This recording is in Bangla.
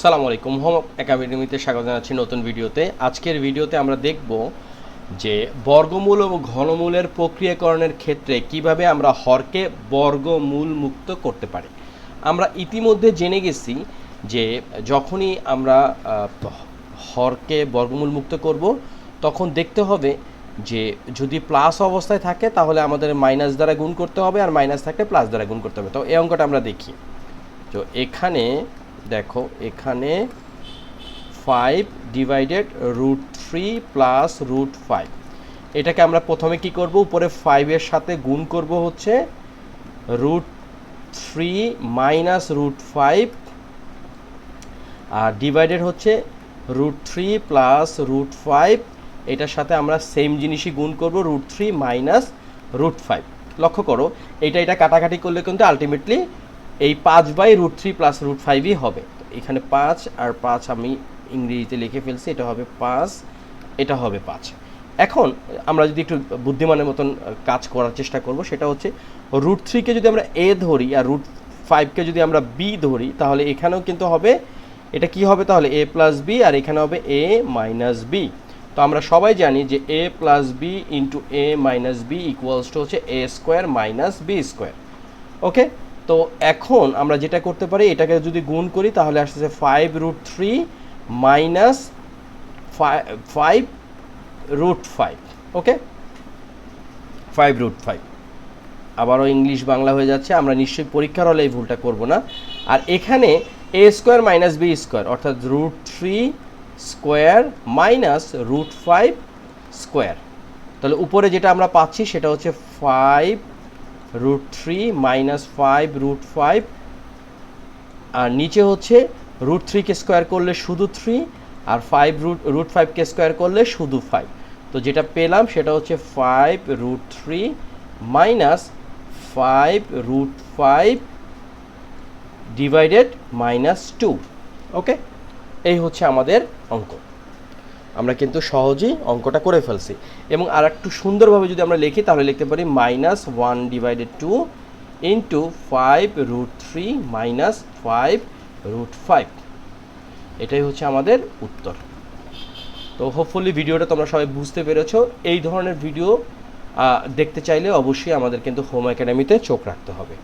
সালাম আলাইকুম। হোম একাডেমিতে স্বাগত জানাচ্ছি নতুন ভিডিওতে। আজকের ভিডিওতে আমরা দেখব যে বর্গমূল ও ঘনমূলের প্রক্রিয়াকরণের ক্ষেত্রে কীভাবে আমরা হরকে বর্গমূল মুক্ত করতে পারি। আমরা ইতিমধ্যে জেনে গেছি যে যখনই আমরা হরকে বর্গমূল মুক্ত করব, তখন দেখতে হবে যে যদি প্লাস অবস্থায় থাকে, তাহলে আমাদের মাইনাস দ্বারা গুণ করতে হবে আর মাইনাস থাকলে প্লাস দ্বারা গুণ করতে হবে। তো এই অঙ্কটা আমরা দেখি। তো এখানে দেখো, এখানে five divided root three plus root five এটাকে আমরা প্রথমে কি করব? উপরে ফাইভের সাথে গুণ করব হচ্ছে root three minus root five আর ডিভাইডেড হচ্ছে root three plus root five এটার সাথে আমরা সেম জিনিসই গুণ করব root three minus root five লক্ষ্য করো এটা এটা কাটাকাটি করলে কিন্তু আলটিমেটলি এই পাঁচ by root three plus root ফাইভই হবে। এখানে পাঁচ আর পাঁচ আমি ইংরেজিতে লিখে ফেলছি, এটা হবে পাঁচ, এটা হবে পাঁচ। এখন আমরা যদি একটু বুদ্ধিমানের মতন কাজ করার চেষ্টা করব, সেটা হচ্ছে রুট থ্রিকে যদি আমরা এ ধরি আর রুট ফাইভকে যদি আমরা বি ধরি, তাহলে এখানেও কিন্তু হবে, এটা কি হবে তাহলে এ প্লাস বি আর এখানে হবে এ মাইনাস বি তো আমরা সবাই জানি যে A plus B into A minus B equals to হচ্ছে A square minus B square okay তো এখন আমরা যেটা করতে পারি, এটাকে যদি গুণ করি, তাহলে আসতেছে five root three minus five root five okay five root five আবারও ইংলিশ বাংলা হয়ে যাচ্ছে, আমরা নিশ্চয়ই পরীক্ষার হলে এই ভুলটা করব না। আর এখানে A square minus B square অর্থাৎ root three square minus root five square তাহলে উপরে যেটা আমরা পাচ্ছি, সেটা হচ্ছে five root three minus five root five আর নিচে হচ্ছে রুট থ্রিকে স্কোয়ার করলে শুধু থ্রি আর ফাইভ রুট রুট ফাইভকে স্কোয়ার করলে শুধু ফাইভ তো যেটা পেলাম সেটা হচ্ছে five root three minus five root five divided minus two okay এই হচ্ছে আমাদের অঙ্ক। আমরা কিন্তু সহজেই অঙ্কটা করে ফেলছি। এবং আর একটু সুন্দরভাবে যদি আমরা লিখি, তাহলে লিখতে পারি minus one divided two into five root three minus five root five এটাই হচ্ছে আমাদের উত্তর। তো হোপফুলি ভিডিওটা তোমরা সবাই বুঝতে পেরেছ। এই ধরনের ভিডিও দেখতে চাইলে অবশ্যই আমাদের কিন্তু হোম একাডেমিতে চোখ রাখতে হবে।